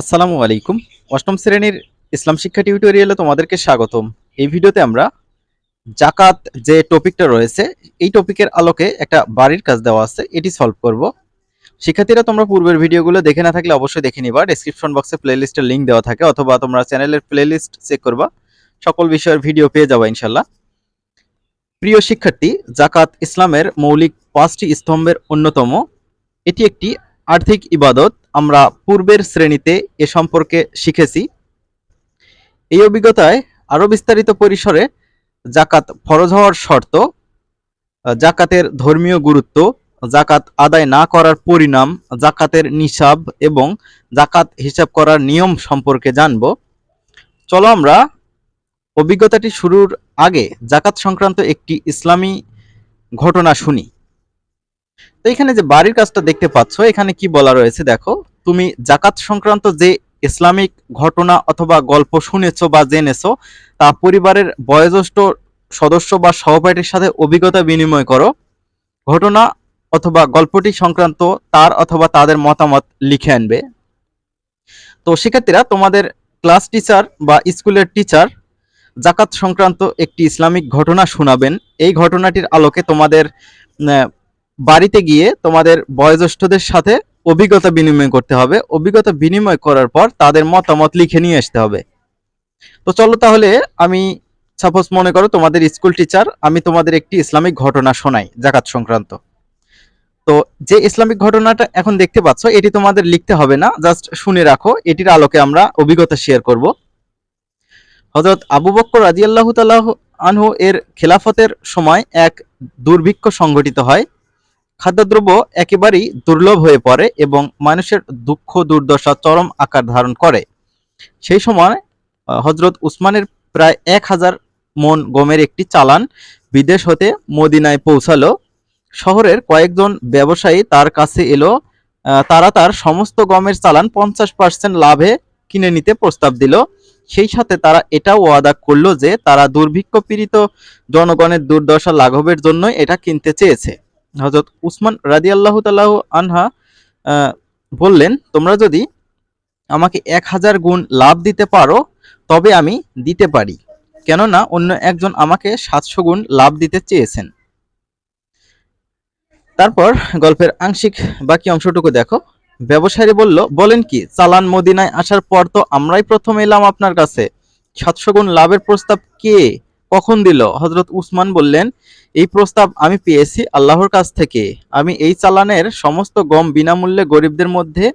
আসসালামু আলাইকুম। অষ্টম শ্রেণির ইসলাম শিক্ষা টিউটোরিয়ালে তোমাদেরকে স্বাগতম। এই ভিডিওতে আমরা জাকাত যে টপিকটা রয়েছে, এই টপিকের আলোকে একটা বাড়ির কাজ দেওয়া আছে, এটি সলভ করব। শিক্ষার্থীরা, তোমরা পূর্বের ভিডিওগুলো দেখে না থাকলে অবশ্যই দেখে নিবা। ডেসক্রিপশন বক্সে প্লেলিস্টের লিংক দেওয়া থাকে, অথবা তোমরা চ্যানেলের প্লেলিস্ট চেক করবা। সকল বিষয়ের ভিডিও পেয়ে যাবা ইনশাল্লাহ প্রিয় শিক্ষার্থী, জাকাত ইসলামের মৌলিক পাঁচটি স্তম্ভের অন্যতম। এটি একটি আর্থিক ইবাদত আমরা পূর্বের শ্রেণীতে এ সম্পর্কে শিখেছি। এই অভিজ্ঞতায় আরও বিস্তারিত পরিসরে জাকাত ফরজ হওয়ার শর্ত, জাকাতের ধর্মীয় গুরুত্ব, জাকাত আদায় না করার পরিণাম, জাকাতের নিসাব এবং জাকাত হিসাব করার নিয়ম সম্পর্কে জানব। চলো আমরা অভিজ্ঞতাটি শুরুর আগে জাকাত সংক্রান্ত একটি ইসলামী ঘটনা শুনি। এখানে যে বাড়ির কাজটা দেখতে পাচ্ছ, এখানে কি বলা রয়েছে দেখো, তুমি জাকাত সংক্রান্ত যে ইসলামিক ঘটনা অথবা গল্প শুনেছো বা জেনেছো, তা পরিবারের বয়োজ্যেষ্ঠ সদস্য বা সহপাঠীর সাথে অভিজ্ঞতা বিনিময় করো। ঘটনা অথবা গল্পটি সংক্রান্ত তার অথবা তাদের মতামত লিখে আনবে। তো শিক্ষার্থীরা, তোমাদের ক্লাস টিচার বা স্কুলের টিচার জাকাত সংক্রান্ত একটি ইসলামিক ঘটনা শোনাবেন। এই ঘটনাটির আলোকে তোমাদের বাড়িতে গিয়ে তোমাদের বয়োজ্যেষ্ঠদের সাথে অভিজ্ঞতা বিনিময় করতে হবে। অভিজ্ঞতা বিনিময় করার পর তাদের মতামত লিখে নিয়ে আসতে হবে। তো চলো তাহলে আমি সাপোজ মনে করো তোমাদের স্কুল টিচার আমি তোমাদের একটি ইসলামিক ঘটনা শোনাই, জাকাত সংক্রান্ত। তো যে ইসলামিক ঘটনাটা এখন দেখতে পাচ্ছ, এটি তোমাদের লিখতে হবে না জাস্ট শুনে রাখো, এটির আলোকে আমরা অভিজ্ঞতা শেয়ার করব। হযরত আবু বক্কর রাদিয়াল্লাহু তাআলা আনহু এর খেলাফতের সময় এক দুর্ভিক্ষ সংঘটিত হয়। খাদ্যদ্রব্য একেবারেই দুর্লভ হয়ে পড়ে এবং মানুষের দুঃখ, দুর্দশা চরম আকার ধারণ করে। সেই সময় হজরত উসমানের প্রায় এক হাজার মন গমের একটি চালান বিদেশ হতে মদিনায় পৌঁছালো। শহরের কয়েকজন ব্যবসায়ী তার কাছে এলো তারা তার সমস্ত গমের চালান পঞ্চাশ পার্সেন্ট লাভে কিনে নিতে প্রস্তাব দিল। সেই সাথে তারা এটাও ওয়াদা করল যে, তারা দুর্ভিক্ষ পীড়িত জনগণের দুর্দশা লাঘবের জন্য এটা কিনতে চেয়েছে। হজরত উসমান রাদিয়াল্লাহু তাআলা আনহা বললেন, তোমরা যদি আমাকে এক হাজার গুণ লাভ দিতে পারো, তবে আমি দিতে পারি। কেননা অন্য একজন আমাকে সাতশো গুণ লাভ দিতে চেয়েছেন। তারপর গল্পের আংশিক বাকি অংশটুকু দেখো। ব্যবসায়ী বলল, বলেন কি, চালান মদিনায় আসার পর তো আমরাই প্রথম এলাম আপনার কাছে। সাতশো গুণ লাভের প্রস্তাব কে কখন দিল? হজরত উসমান বললেন, এই প্রস্তাব আমি পেয়েছি আল্লাহর কাছ থেকে। আমি এই চালানের সমস্ত গম বিনামূল্যে গরিবদের মধ্যে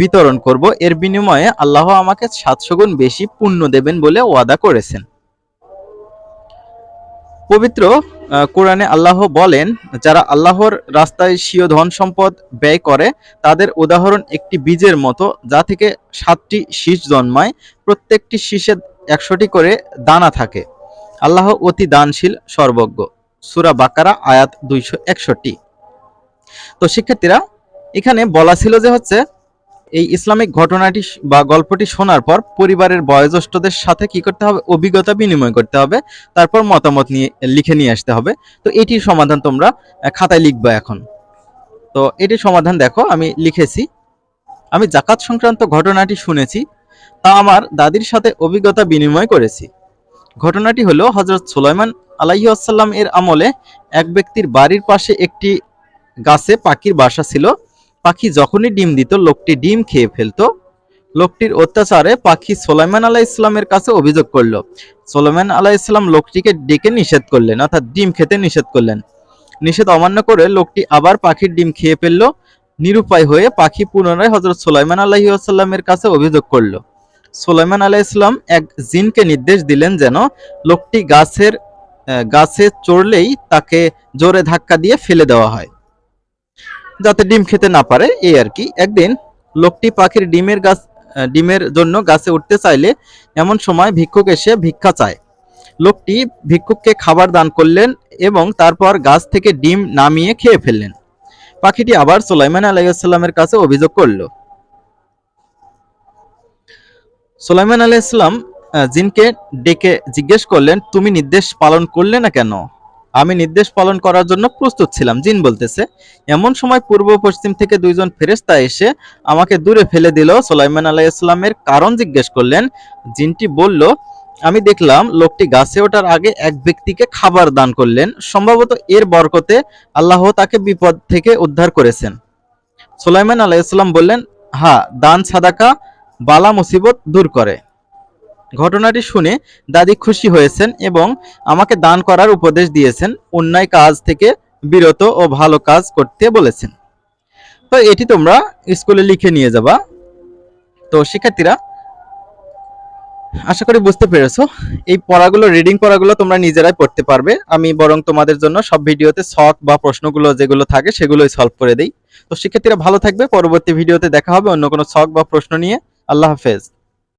বিতরণ করব। এর বিনিময়ে আল্লাহ আমাকে সাতশো গুণ বেশি পুণ্য দেবেন বলে ওয়াদা করেছেন। পবিত্র কোরআনে আল্লাহ বলেন, যারা আল্লাহর রাস্তায় স্বীয় ধন সম্পদ ব্যয় করে, তাদের উদাহরণ একটি বীজের মতো, যা থেকে সাতটি শীষ জন্মায়। প্রত্যেকটি শীষে একশোটি করে দানা থাকে। আল্লাহ অতি দানশীল, সর্বজ্ঞ। সুরা বাকারা, আয়াত দুইশো একষট্টি। তো শিক্ষার্থীরা, এখানে বলা ছিল যে হচ্ছে, এই ইসলামিক ঘটনাটি বা গল্পটি শোনার পর পরিবারের বয়োজ্যেষ্ঠদের সাথে কি করতে হবে? অভিজ্ঞতা বিনিময় করতে হবে, তারপর মতামত নিয়ে, লিখে নিয়ে আসতে হবে। তো এটির সমাধান তোমরা খাতায় লিখবা এখন। তো এটির সমাধান দেখো, আমি লিখেছি। আমি জাকাত সংক্রান্ত ঘটনাটি শুনেছি, তা আমার দাদির সাথে অভিজ্ঞতা বিনিময় করেছি। ঘটনাটি হলো হজরত সুলাইমান আলাইহি আসাল্লাম এর আমলে এক ব্যক্তির বাড়ির পাশে একটি গাছে পাখির বাসা ছিল। পাখি যখনই ডিম দিত, লোকটি ডিম খেয়ে ফেলতো। লোকটির অত্যাচারে পাখি সোলাইমান আলাহ ইসলামের কাছে অভিযোগ করল। সোলাইমান আলাহ ইসলাম লোকটিকে ডেকে নিষেধ করলেন, অর্থাৎ ডিম খেতে নিষেধ করলেন। নিষেধ অমান্য করে লোকটি আবার পাখির ডিম খেয়ে ফেলল। নিরুপায় হয়ে পাখি পুনরায় হজরত সোলাইমান আলাহি আসাল্লামের কাছে অভিযোগ করল। সোলাইমান আলাহ ইসলাম এক জিনকে নির্দেশ দিলেন যেন লোকটি গাছের গাছে চড়লেই তাকে জোরে ধাক্কা দিয়ে ফেলে দেওয়া হয়। যাতে ডিম খেতে না পারে, এই আর কি। একদিন লোকটি পাখির ডিমের গাছ ডিমের জন্য গাছে উঠতে চাইলে এমন সময় ভিক্ষুক এসে ভিক্ষা চায়। লোকটি ভিক্ষুককে খাবার দান করলেন এবং তারপর গাছ থেকে ডিম নামিয়ে খেয়ে ফেললেন। পাখিটি আবার সুলাইমান আলাইসাল্লামের কাছে অভিযোগ করল। সুলাইমান আলাইসাল্লাম আহ, জিনকে ডেকে জিজ্ঞেস করলেন তুমি নির্দেশ পালন করলে না কেন? আমি নির্দেশ পালন করার জন্য প্রস্তুত ছিলাম। জিন বলতেছে এমন সময় পূর্ব পশ্চিম থেকে দুইজন ফেরেশতা এসে আমাকে দূরে ফেলে দিল। সোলাইমান আলাইহিসসালামের কারণ জিজ্ঞেস করলেন জিনটি বলল আমি দেখলাম লোকটি গাছে ওঠার আগে এক ব্যক্তিকে খাবার দান করলেন। সম্ভবত এর বরকতে আল্লাহ তাকে বিপদ থেকে উদ্ধার করেছেন। সুলাইমান আলাইহিসসালাম বললেন হ্যাঁ দান সাদাকা বালা মুসিবত দূর করে। ঘটনাটি শুনে দাদি খুশি হয়েছেন এবং আমাকে দান করার উপদেশ দিয়েছেন, অন্যায় কাজ থেকে বিরত ও ভালো কাজ করতে বলেছেন। তো এটি তোমরা স্কুলে লিখে নিয়ে যাবা। তো শিক্ষার্থীরা, আশা করি বুঝতে পেরেছ, এই পড়াগুলো রিডিং পড়াগুলো তোমরা নিজেরাই পড়তে পারবে। আমি বরং তোমাদের জন্য সব ভিডিওতে শখ বা প্রশ্নগুলো যেগুলো থাকে সেগুলোই সলভ করে দেই। তো শিক্ষার্থীরা ভালো থাকবে, পরবর্তী ভিডিওতে দেখা হবে অন্য কোনো শখ বা প্রশ্ন নিয়ে। আল্লাহ হাফেজ।